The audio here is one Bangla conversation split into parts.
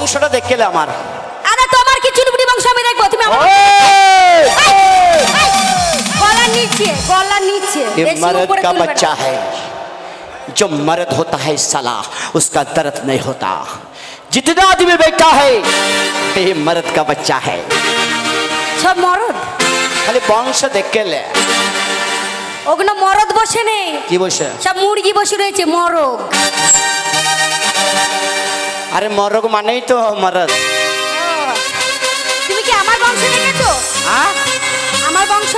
বংশটা দেখলে আমার আরে তোমার কি চুলবুড়ি বংশ আমি দেখবো তুমি আমার ओए! গলার নিচে গলার নিচে ये বেশি मर्द উপরে का তুলবে না। बच्चा है जो मर्द होता है साला उसका दर्द नहीं होता जितना आदमी बैठा है ये मर्द का बच्चा है সব মরদ খালি বংশ দেখলে ওগুলো মরদ বসে নেই কি বসে সব মুরগি বসে রয়েছে মরগ আরে মরগ মানেই তো মরদ তুমি কি আমার বংশ দেখেছ? হ্যাঁ? আমার বংশ?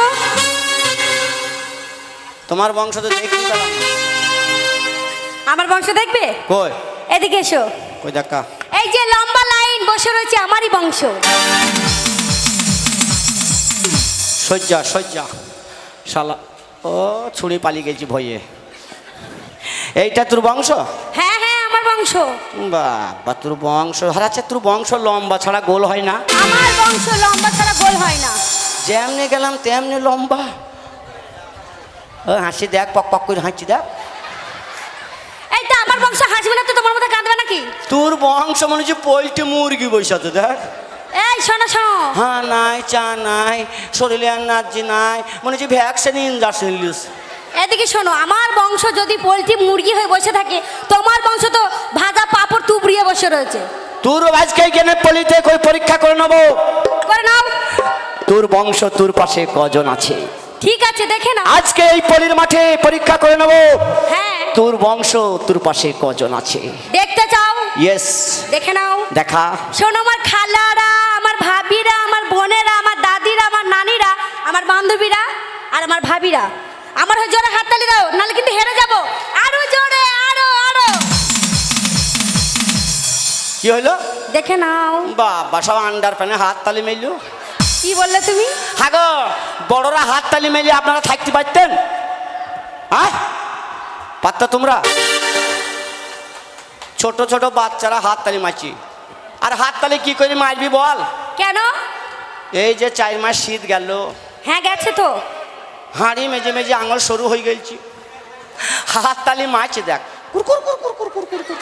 তোমার বংশ তো দেখি পেলাম। আমার বংশ দেখবে? কই? এদিকে এসো। কই দেখা? এই যে লম্বা লাইন বসে রয়েছে আমারই বংশ। সজ্জা সজ্জা শালা ও ছুরি পালিয়ে গেছি ভয়ে। এইটা তোর বংশ? হ্যাঁ বংশ? বাবা তোর বংশ হারাচ্ছে তোর বংশ লম্বা ছাড়া গোল হয় না। আমার বংশ লম্বা ছাড়া গোল হয় না। যেমনি গেলাম তেমনি লম্বা। ও হাসি দেখ পক পক করে হাসি দেখ। এই তো আমার বংশ হাসবে না তো তোমার মতো কাঁদবে নাকি? তোর বংশ মনে হচ্ছে পোল্ট্রি মুরগি বৈশাতে দেখ। এই শোনো শোনো। হ্যাঁ নাই চা নাই শরীরে নাচি নাই মনে হচ্ছে ভ্যাকসিন ইঞ্জেকশন লিস এদিকে শোনো আমার বংশ যদি পোলট্রি মুরগি হয়ে বসে থাকে তোমার বংশ তো ভাজা পাপড় তুবড়িয়ে বসে রয়েছে। তোর আজকে কেনে পলিতে কই পরীক্ষা করে নেব? করে নাও। তোর বংশ তোর পাশে কজন আছে? ঠিক আছে দেখে নাও। আজকে এই পলির মাঠে পরীক্ষা করে নেব। হ্যাঁ। তোর বংশ তোর পাশে কজন আছে? দেখতে চাও? ইয়েস দেখে নাও। দেখা। শোনো আমার খালারা আমার ভাবিরা আমার বোনেরা আমার দাদিরা আমার নানিরা আমার বান্ধবীরা আর আমার ভাবিরা। আমার হয়ে জোরে হাততালি দাও নাহলে কিন্তু হেরে যাব। আরও জোরে আরও আরও। কি হলো দেখে নাও। বাবা সব আন্ডার প্যানে হাত তালি মেলু কি বললে তুমি? হাগো বড়রা হাত তালি মেলে আপনারা থাকতে পারতেন? হ্যাঁ? পারতা তোমরা? ছোট ছোট বাচ্চারা হাত তালি মারছি। আর হাত তালি কি করে মারবি বল? কেন? এই যে চার মাস শীত গেল। হ্যাঁ গেছে তো। হাঁড়ি মেজে মেজে আঙুল সরু হয়ে গেছি হাত তালি মাছ দেখ। কুরকুর কুরকুর কুরকুর কুরকুর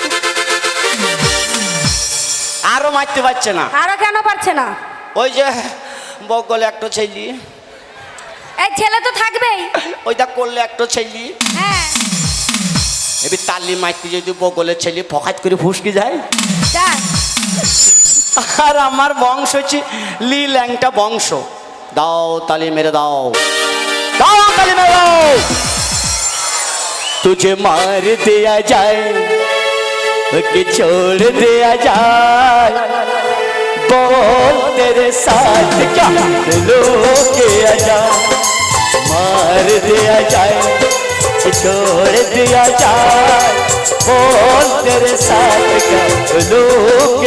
আরও মারতে পারছে না। আরও কেন পারছে না? ওই যে বগলে একটা ছেলি। এই ছেলে তো থাকবেই। ওইটা করলে একটা ছেলি। হ্যাঁ। এবার তালি মাইতে যদি বগলের ছেলে ফকাত করে ফুসকে যায়। আর আমার বংশ হচ্ছে লি ল্যাংটা বংশ। দাও তালি মেরে দাও। कली में तुझे मार दिया जाए, कि छोड़ दिया जाए। बोल तेरे साथ क्या लोग जाए मार दिया जाए छोड़ दिया जाए। बोल तेरे साथ क्या लोग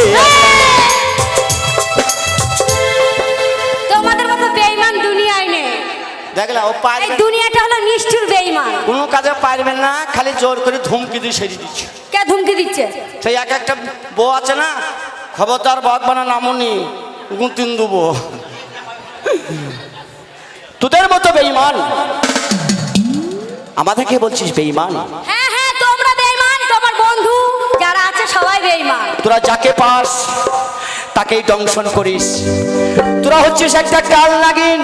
দেখলা ও এই দুনিয়াটা হলো নিষ্ঠুর বেঈমান। কোনো কাজে পারবে না খালি জোর করে ধুমকি দিয়ে সেরে দিচ্ছে। কে ধুমকি দিচ্ছে? সেই এক একটা বউ আছে না খবরদার ভগবানা নামনি গুঁতিন দেবো। তোদের মতো বেইমান আমাদেরকে বলছিস বেইমান হ্যাঁ হ্যাঁ তোমরা বেঈমান তোমার বন্ধু যারা আছে সবাই বেঈমান। তোরা যাকে পাস তাকেই দংশন করিস। তোরা হচ্ছিস একটা কাল নাগিন।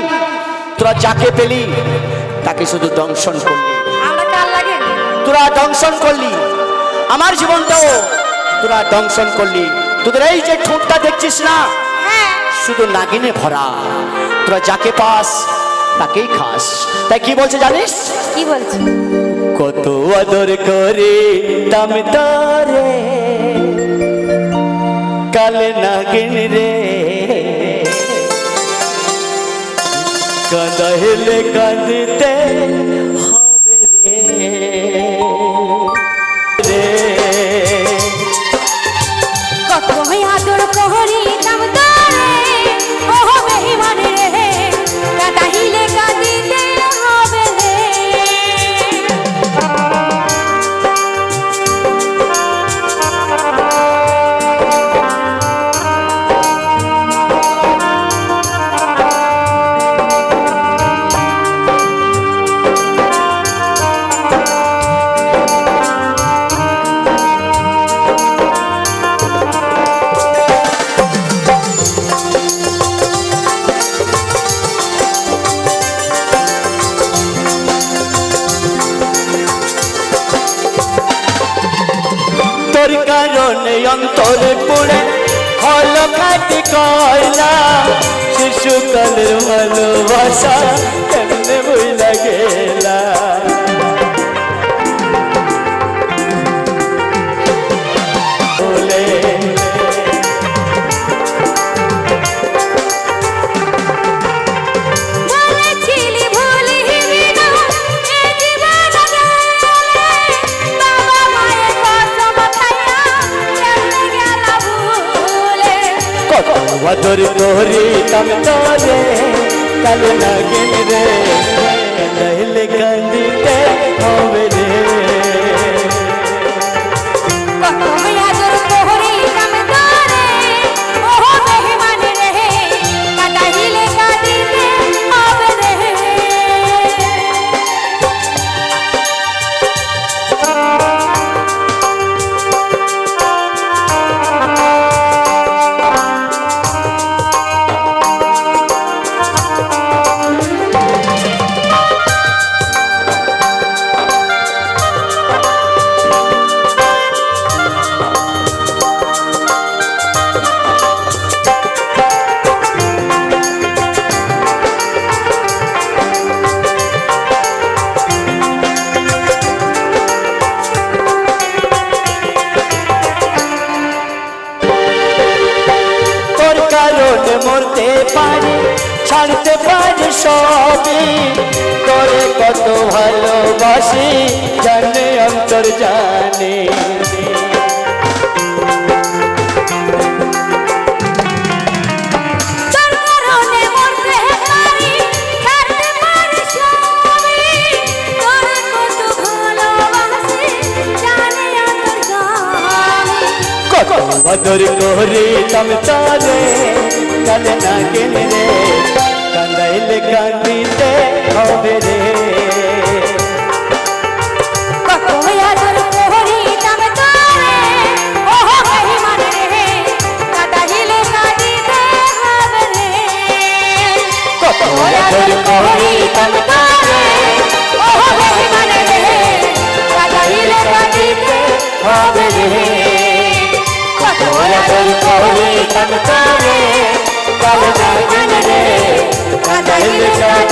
তোরা যাকে পেলি তাকে শুধু দংশন করলি। তোরা দংশন করলি। আমার জীবনটাও তোরা দংশন করলি। তোদের এই যে ঠোঁটটা দেখছিস না হ্যাঁ। শুধু নাগিনে ভরা। তোরা যাকে পাস তাকেই খাস। তাই কি বলছে জানিস? কি বলছো? কত আদর করে দাম তারে কালে নাগিন রে कदहले कदते ধরে পুড়ে হল খাটি কয়লা শিশুকালের ভালোবাসা কেমনে বই গেলা? বদর তোরি তম তোরে কাল নাগিন রে লাইলে কান্দিতে হবে কারণে মরতে পারি ছাড়তে পারি সবই। তোরে কত ভালোবাসি জানে অন্তর জানে। বদর তোরে তম তারে কাল না গেলে রে কান্দাইলে কান্দিতে হবে রে। তোরে